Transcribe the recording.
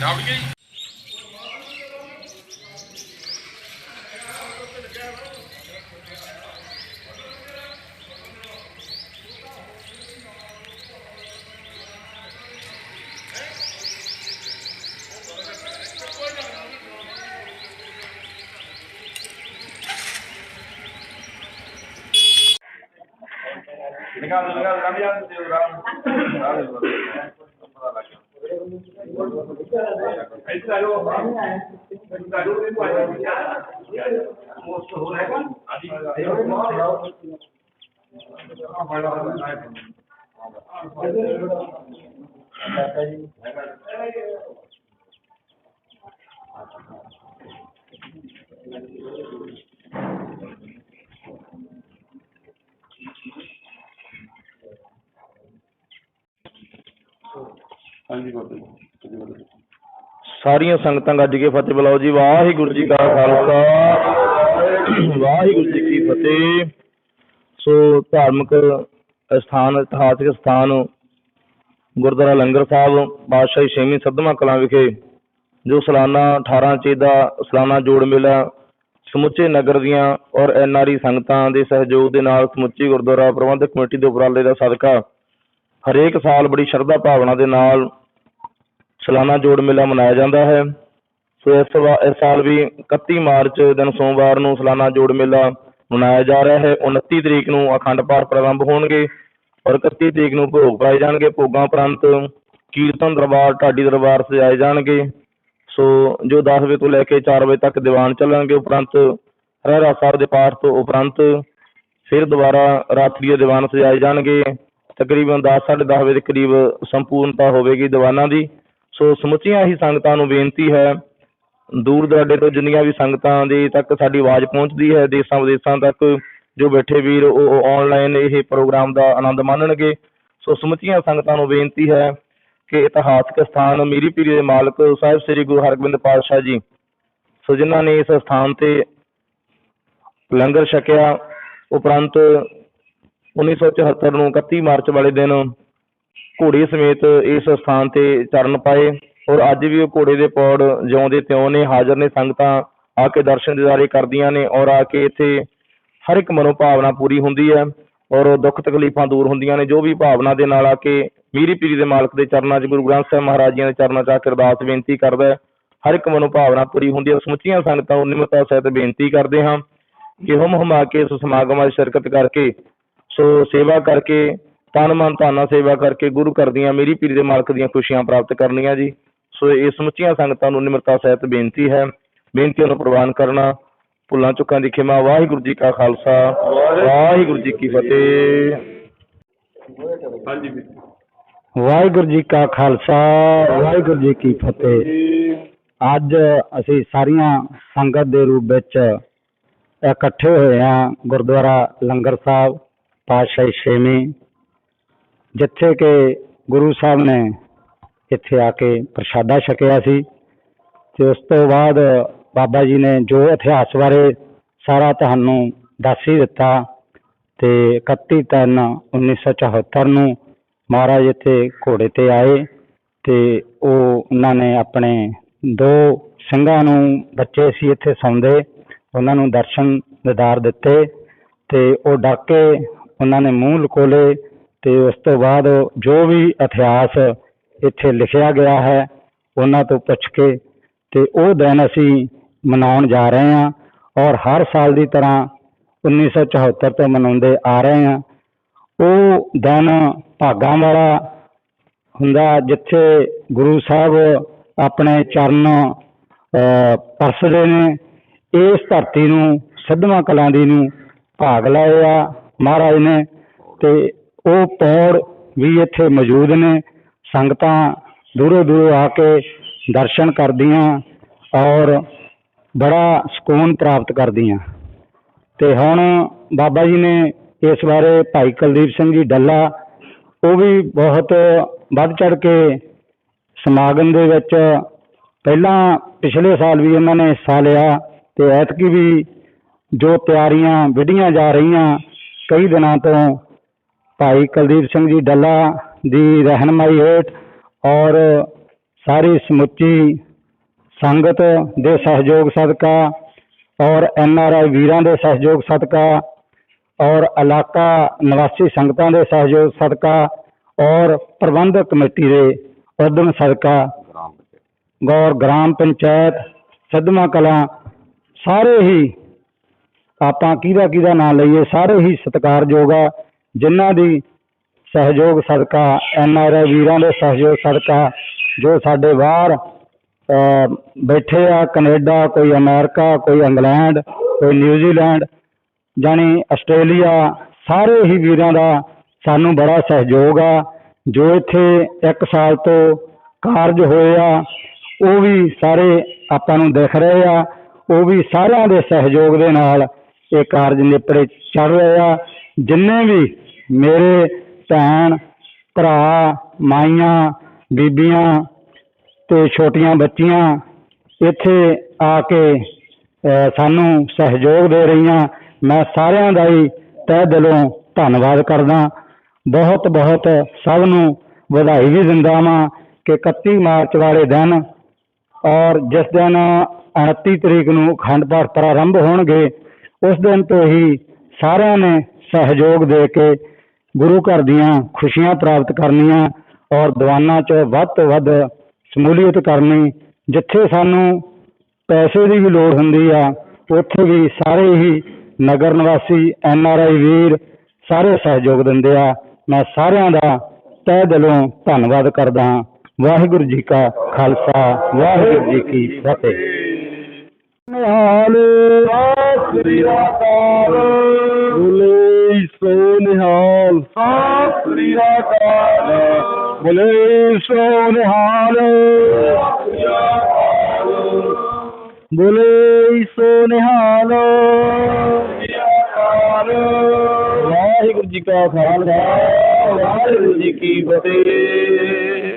Doubt ਗਈ ਨਿਕਾਲ ਨਿਕਾਲ ਰੱਬ ਯਾਰ ਤੇ ਰਾਮ। ਗਿਆ ਇੱਥੇ ਆ ਜਾਓ ਇੱਥੇ ਆ ਜਾਓ ਇਹ ਪਾਇਆ ਮੋਸਟ ਹੋ ਰਿਹਾ ਹੈ ਆਦੀ ਹਾਂਜੀ ਬਾਬਾ ਜੀ ਸਾਰੀਆਂ ਸੰਗਤਾਂ ਗੱਜ ਕੇ ਫਤਿਹ, ਬੁਲਾਓ ਜੀ। ਵਾਹਿਗੁਰੂ ਜੀ ਕਾ ਖਾਲਸਾ। ਵਾਹਿਗੁਰੂ ਜੀ ਕੀ ਫਤਿਹ। ਸੋ ਧਾਰਮਿਕ ਸਥਾਨ, ਇਤਿਹਾਸਿਕ ਸਥਾਨ, ਗੁਰਦੁਆਰਾ ਲੰਗਰ ਸਾਹਿਬ, ਬਾਦਸ਼ਾਹੀ ਛੇਵੀਂ ਸੱਧਵਾਂ ਕਲਾਂ ਵਿਖੇ, ਜੋ ਸਾਲਾਨਾ 18 ਚੇ ਦਾ ਸਾਲਾਨਾ ਜੋੜ ਮੇਲਾ, ਸਮੁੱਚੇ ਨਗਰ ਦੀਆਂ ਔਰ ਐਨਆਰਈ ਸੰਗਤਾਂ ਦੇ ਸਹਿਯੋਗ ਦੇ ਨਾਲ ਸਮੁੱਚੀ ਗੁਰਦੁਆਰਾ ਪ੍ਰਬੰਧਕ ਕਮੇਟੀ ਦੇ ਉਪਰਾਲੇ ਦਾ ਸਦਕਾ ਹਰੇਕ ਸਾਲ ਬੜੀ ਸ਼ਰਧਾ ਭਾਵਨਾ ਦੇ ਨਾਲ ਸਾਲਾਨਾ ਜੋੜ ਮੇਲਾ ਮਨਾਇਆ ਜਾਂਦਾ ਹੈ। ਸੋ ਇਸ ਵਾ- ਇਸ ਸਾਲ ਵੀ 31 ਮਾਰਚ ਦਿਨ ਸੋਮਵਾਰ ਨੂੰ ਸਾਲਾਨਾ ਜੋੜ ਮੇਲਾ ਮਨਾਇਆ ਜਾ ਰਿਹਾ ਹੈ। 29 ਤਰੀਕ ਨੂੰ ਅਖੰਡ ਪਾਠ ਪ੍ਰਾਰੰਭ ਹੋਣਗੇ ਔਰ 31 ਤਰੀਕ ਨੂੰ ਭੋਗ ਪਾਏ ਜਾਣਗੇ। ਭੋਗਾਂ ਉਪਰੰਤ ਕੀਰਤਨ ਦਰਬਾਰ, ਢਾਡੀ ਦਰਬਾਰ ਸਜਾਏ ਜਾਣਗੇ। ਸੋ ਜੋ 10 ਵਜੇ ਤੋਂ ਲੈ ਕੇ 4 ਵਜੇ ਤੱਕ ਦੀਵਾਨ ਚੱਲਣਗੇ, ਉਪਰੰਤ ਰਹਿਰਾ ਸਾਹਿਬ ਦੇ ਪਾਠ ਤੋਂ ਉਪਰੰਤ ਫਿਰ ਦੁਬਾਰਾ ਰਾਤਰੀ ਦੀਵਾਨ ਸਜਾਏ ਜਾਣਗੇ। ਤਕਰੀਬਨ 10 10:30 ਵਜੇ ਦੇ ਕਰੀਬ ਸੰਪੂਰਨਤਾ ਹੋਵੇਗੀ ਦੀਵਾਨਾਂ ਦੀ। ਸੋ ਸਮੁੱਚੀਆਂ ਹੀ ਸੰਗਤਾਂ ਨੂੰ ਬੇਨਤੀ ਹੈ, ਦੂਰ ਦੁਰਾਡੇ ਤੋਂ ਜਿੰਨੀਆਂ ਵੀ ਸੰਗਤਾਂ ਦੇ ਤੱਕ ਸਾਡੀ ਆਵਾਜ਼ ਪਹੁੰਚਦੀ ਹੈ, ਦੇਸ਼ਾਂ ਵਿਦੇਸ਼ਾਂ ਤੱਕ ਜੋ ਬੈਠੇ ਵੀਰ, ਉਹ ਆਨਲਾਈਨ ਇਹ ਪ੍ਰੋਗਰਾਮ ਦਾ ਆਨੰਦ ਮਾਣਨਗੇ। ਸੋ ਸਮੁੱਚੀਆਂ ਸੰਗਤਾਂ ਨੂੰ ਬੇਨਤੀ ਹੈ ਕਿ ਇਤਿਹਾਸਕ ਸਥਾਨ ਮੀਰੀ ਪੀਰੀ ਦੇ ਮਾਲਕ ਸਾਹਿਬ ਸ੍ਰੀ ਗੁਰੂ ਹਰਗੋਬਿੰਦ ਪਾਤਸ਼ਾਹ ਜੀ, ਸੋ ਜਿਨ੍ਹਾਂ ਨੇ ਇਸ ਸਥਾਨ ਤੇ ਲੰਗਰ ਛਕਿਆ, ਉਪਰੰਤ 1974 ਨੂੰ 31 ਮਾਰਚ ਵਾਲੇ ਦਿਨ ਘੋੜੇ ਸਮੇਤ ਇਸ ਸਥਾਨ ਤੇ ਚਰਨ ਪਾਏ ਔਰ ਅੱਜ ਵੀ ਉਹ ਘੋੜੇ ਦੇ ਪੌੜ ਜਿਉਂਦੇ ਤਿਉਂ ਨੇ, ਹਾਜ਼ਰ ਨੇ, ਸੰਗਤਾਂ ਆ ਕੇ ਦਰਸ਼ਨ ਦਿਦਾਰੇ ਕਰਦੀਆਂ ਨੇ ਔਰ ਆ ਕੇ ਇੱਥੇ ਹਰ ਇੱਕ ਮਨੋਭਾਵਨਾ ਪੂਰੀ ਹੁੰਦੀ ਹੈ ਔਰ ਦੁੱਖ ਤਕਲੀਫਾਂ ਦੂਰ ਹੁੰਦੀਆਂ ਨੇ, ਜੋ ਵੀ ਭਾਵਨਾ ਦੇ ਨਾਲ ਆ ਕੇ ਮੀਰੀ ਪੀਰੀ ਦੇ ਮਾਲਕ ਦੇ ਚਰਨਾਂ 'ਚ, ਗੁਰੂ ਗ੍ਰੰਥ ਸਾਹਿਬ ਮਹਾਰਾਜ ਜੀ ਦੇ ਚਰਨਾਂ 'ਚ ਆ ਕੇ ਅਰਦਾਸ ਬੇਨਤੀ ਕਰਦਾ ਹੈ, ਹਰ ਇੱਕ ਮਨੋਭਾਵਨਾ ਪੂਰੀ ਹੁੰਦੀ ਹੈ ਸਮੁੱਚੀਆਂ ਸੰਗਤਾਂ ਨੂੰ ਨਿਮਰਤਾ ਸਹਿਤ ਬੇਨਤੀ ਕਰਦੇ ਹਾਂ ਕਿ ਹਮ ਹਮਾ ਕੇ ਇਸ ਸਮਾਗਮਾਂ 'ਚ ਸ਼ਿਰਕਤ ਕਰਕੇ ਸੋ ਸੇਵਾ ਕਰਕੇ ਤਨ ਮਨ ਧਨ ਸੇਵਾ ਕਰਕੇ ਗੁਰੂ ਘਰ ਦੀਆਂ ਮੇਰੀ ਪੀਰੀ ਦੇ ਮਾਲਕ ਦੀਆਂ ਖੁਸ਼ੀਆਂ ਪ੍ਰਾਪਤ ਕਰਨੀਆਂ ਜੀ। ਸੋ ਇਹ ਸਮੁੱਚੀਆਂ ਸੰਗਤਾਂ ਨੂੰ ਨਿਮਰਤਾ ਸਹਿਤ ਬੇਨਤੀ ਹੈ। ਬੇਨਤੀਆਂ ਨੂੰ ਪ੍ਰਵਾਨ ਕਰਨਾ। ਭੁੱਲਾਂ ਚੁੱਕਾਂ ਦੀ ਖਿਮਾ। ਵਾਹਿਗੁਰੂ ਜੀ ਕਾ ਖਾਲਸਾ। ਵਾਹਿਗੁਰੂ ਜੀ ਕੀ ਫਤਿਹ। ਹਾਂਜੀ ਵਾਹਿਗੁਰੂ ਜੀ ਕਾ ਖਾਲਸਾ। ਵਾਹਿਗੁਰੂ ਜੀ ਕੀ ਫਤਿਹ। ਅੱਜ ਅਸੀਂ ਸਾਰੀਆਂ ਸੰਗਤ ਦੇ ਰੂਪ ਵਿੱਚ ਇਕੱਠੇ ਹੋਏ ਹਾਂ। ਗੁਰਦੁਆਰਾ ਲੰਗਰ ਸਾਹਿਬ ਪਾਤਸ਼ਾਹੀ ਛੇਵੀਂ ਜਿੱਥੇ ਕਿ ਗੁਰੂ ਸਾਹਿਬ ਨੇ ਇੱਥੇ ਆ ਕੇ ਪ੍ਰਸ਼ਾਦਾ ਛਕਿਆ ਸੀ ਤੇ ਉਸ ਤੋਂ ਬਾਅਦ ਬਾਬਾ ਜੀ ਨੇ ਜੋ ਇਤਿਹਾਸ ਬਾਰੇ ਸਾਰਾ ਤੁਹਾਨੂੰ ਦੱਸ ਹੀ ਦਿੱਤਾ ਤੇ 31 ਤਿੰਨ 1974 ਨੂੰ ਮਹਾਰਾਜ ਇੱਥੇ ਘੋੜੇ ਤੇ ਆਏ ਤੇ ਉਹ ਉਹਨਾਂ ਨੇ ਆਪਣੇ ਦੋ ਸਿੰਘਾਂ ਨੂੰ ਬੱਚੇ ਸੀ ਇੱਥੇ ਸੌਂਦੇ, ਉਹਨਾਂ ਨੂੰ ਦਰਸ਼ਨ ਦਿਦਾਰ ਦਿੱਤੇ ਤੇ ਉਹ ਡਰ ਕੇ ਉਹਨਾਂ ਨੇ ਮੂੰਹ ਲਕੋਲੇ ਤੇ ਉਸ ਤੋਂ ਬਾਅਦ ਜੋ ਵੀ ਇਤਿਹਾਸ ਇੱਥੇ ਲਿਖਿਆ ਗਿਆ ਹੈ, ਉਹਨਾਂ ਤੋਂ ਪੁੱਛ ਕੇ ਤੇ ਉਹ ਦਿਨ ਅਸੀਂ ਮਨਾਉਣ ਜਾ ਰਹੇ ਹਾਂ ਔਰ ਹਰ ਸਾਲ ਦੀ ਤਰ੍ਹਾਂ 1974 ਤੋਂ ਮਨਾਉਂਦੇ ਆ ਰਹੇ ਹਾਂ। ਉਹ ਦਿਨ ਭਾਗਾਂ ਵਾਲਾ ਹੁੰਦਾ ਜਿੱਥੇ ਗੁਰੂ ਸਾਹਿਬ ਆਪਣੇ ਚਰਨ ਪਰਸਦੇ ਨੇ, ਇਸ ਧਰਤੀ ਨੂੰ, ਸਿੱਧਵਾਂ ਕਲਾਂ ਦੀ ਨੂੰ ਭਾਗ ਲਏ ਆ। ਮਹਾਰਾਜ ਨੇ ਤੇ ਉਹ ਪੌੜ ਵੀ ਇੱਥੇ ਮੌਜੂਦ ਨੇ। ਸੰਗਤਾਂ ਦੂਰੋਂ ਦੂਰੋਂ ਆ ਕੇ ਦਰਸ਼ਨ ਕਰਦੀਆਂ ਔਰ ਬੜਾ ਸਕੂਨ ਪ੍ਰਾਪਤ ਕਰਦੀਆਂ। ਤੇ ਹੁਣ ਬਾਬਾ ਜੀ ਨੇ ਇਸ ਬਾਰੇ ਭਾਈ ਕੁਲਦੀਪ ਸਿੰਘ ਜੀ ਡੱਲਾ, ਉਹ ਵੀ ਬਹੁਤ ਵੱਧ ਚੜ ਕੇ ਸਮਾਗਮ ਦੇ ਵਿੱਚ ਪਹਿਲਾਂ ਪਿਛਲੇ ਸਾਲ ਵੀ ਉਹਨਾਂ ਨੇ ਹਿੱਸਾ ਲਿਆ ਤੇ ਐਤਕੀ ਵੀ ਜੋ ਤਿਆਰੀਆਂ ਵਿੱਢੀਆਂ ਜਾ ਰਹੀਆਂ ਕਈ ਦਿਨਾਂ ਤੋਂ ਭਾਈ ਕੁਲਦੀਪ ਸਿੰਘ ਜੀ ਡੱਲਾ ਦੀ ਰਹਿਨਮਾਈ ਹੇਠ ਔਰ ਸਾਰੀ ਸਮੁੱਚੀ ਸੰਗਤ ਦੇ ਸਹਿਯੋਗ ਸਦਕਾ ਔਰ ਐਨ ਆਰ ਆਈ ਵੀਰਾਂ ਦੇ ਸਹਿਯੋਗ ਸਦਕਾ ਔਰ ਇਲਾਕਾ ਨਿਵਾਸੀ ਸੰਗਤਾਂ ਦੇ ਸਹਿਯੋਗ ਸਦਕਾ ਔਰ ਪ੍ਰਬੰਧਕ ਕਮੇਟੀ ਦੇ ਉਦਮ ਸਦਕਾ ਗੌਰ ਗ੍ਰਾਮ ਪੰਚਾਇਤ ਸਦਮਾ ਕਲਾਂ ਸਾਰੇ ਹੀ ਆਪਾਂ ਕਿਹਦਾ ਕਿਹਦਾ ਨਾਂ ਲਈਏ, ਸਾਰੇ ਹੀ ਸਤਿਕਾਰਯੋਗ ਆ, ਜਿਨ੍ਹਾਂ ਦੀ ਸਹਿਯੋਗ ਸਦਕਾ, ਐਨ ਆਰ ਆਈ ਵੀਰਾਂ ਦੇ ਸਹਿਯੋਗ ਸਦਕਾ, ਜੋ ਸਾਡੇ ਬਾਹਰ ਬੈਠੇ ਆ, ਕੈਨੇਡਾ, ਕੋਈ ਅਮਰੀਕਾ, ਕੋਈ ਇੰਗਲੈਂਡ, ਕੋਈ ਨਿਊਜ਼ੀਲੈਂਡ, ਜਾਣੀ ਆਸਟ੍ਰੇਲੀਆ, ਸਾਰੇ ਹੀ ਵੀਰਾਂ ਦਾ ਸਾਨੂੰ ਬੜਾ ਸਹਿਯੋਗ ਆ, ਜੋ ਇੱਥੇ ਇੱਕ ਸਾਲ ਤੋਂ ਕਾਰਜ ਹੋਏ ਆ, ਉਹ ਵੀ ਸਾਰੇ ਆਪਾਂ ਨੂੰ ਦਿਖ ਰਹੇ ਆ, ਉਹ ਵੀ ਸਾਰਿਆਂ ਦੇ ਸਹਿਯੋਗ ਦੇ ਨਾਲ ਇਹ ਕਾਰਜ ਨਿਪੜੇ ਚੱਲ ਰਹੇ ਆ। ਜਿੰਨੇ ਵੀ ਮੇਰੇ ਭੈਣ, ਭਰਾ, ਮਾਈਆਂ, ਬੀਬੀਆਂ ਤੇ ਛੋਟੀਆਂ ਬੱਚੀਆਂ ਇੱਥੇ ਆ ਕੇ ਸਾਨੂੰ ਸਹਿਯੋਗ ਦੇ ਰਹੀਆਂ, ਮੈਂ ਸਾਰਿਆਂ ਦਾ ਹੀ ਤਹਿ ਦਿਲੋਂ ਧੰਨਵਾਦ ਕਰਦਾ। ਬਹੁਤ ਬਹੁਤ ਸਭ ਨੂੰ ਵਧਾਈ ਵੀ ਦਿੰਦਾ ਵਾਂ ਕਿ 31 ਮਾਰਚ ਵਾਲੇ ਦਿਨ ਔਰ ਜਿਸ ਦਿਨ 29 ਤਰੀਕ ਨੂੰ ਅਖੰਡ ਪਾਠ ਪ੍ਰਾਰੰਭ ਹੋਣਗੇ ਉਸ ਦਿਨ ਤੋਂ ਹੀ ਸਾਰਿਆਂ ਨੇ ਸਹਿਯੋਗ ਦੇ ਕੇ ਗੁਰੂ ਘਰ ਦੀਆਂ ਖੁਸ਼ੀਆਂ ਪ੍ਰਾਪਤ ਕਰਨੀਆਂ ਔਰ ਦੀਵਾਨਾਂ 'ਚ ਵੱਧ ਤੋਂ ਵੱਧ ਸ਼ਮੂਲੀਅਤ ਕਰਨੀ, ਜਿੱਥੇ ਸਾਨੂੰ ਪੈਸੇ ਦੀ ਵੀ ਲੋੜ ਹੁੰਦੀ ਆ, ਉੱਥੇ ਵੀ ਸਾਰੇ ਹੀ ਨਗਰ ਨਿਵਾਸੀ, ਐਨ ਆਰ ਆਈ ਵੀਰ ਸਾਰੇ ਸਹਿਯੋਗ ਦਿੰਦੇ ਆ। ਮੈਂ ਸਾਰਿਆਂ ਦਾ ਤਹਿ ਦਿਲੋਂ ਧੰਨਵਾਦ ਕਰਦਾ ਹਾਂ। ਵਾਹਿਗੁਰੂ ਜੀ ਕਾ ਖਾਲਸਾ, ਵਾਹਿਗੁਰੂ ਜੀ ਕੀ ਫਤਿਹ। ਨਿਹਾਲ ਸ੍ਰੀ ਅਕਾਲ ਬੋਲੇ ਸੋ ਨਿਹਾਲ। ਸਤਿ ਸ੍ਰੀ ਅਕਾਲ ਬੋਲੇ ਸੋ ਨਿਹਾਲ। ਬੋਲੇ ਸੋ ਨਿਹਾਲ। ਵਾਹਿਗੁਰੂ ਜੀ ਕਾ ਖਾਲਸਾ, ਵਾਹਿਗੁਰੂ ਜੀ ਕੀ ਫਤਿਹ।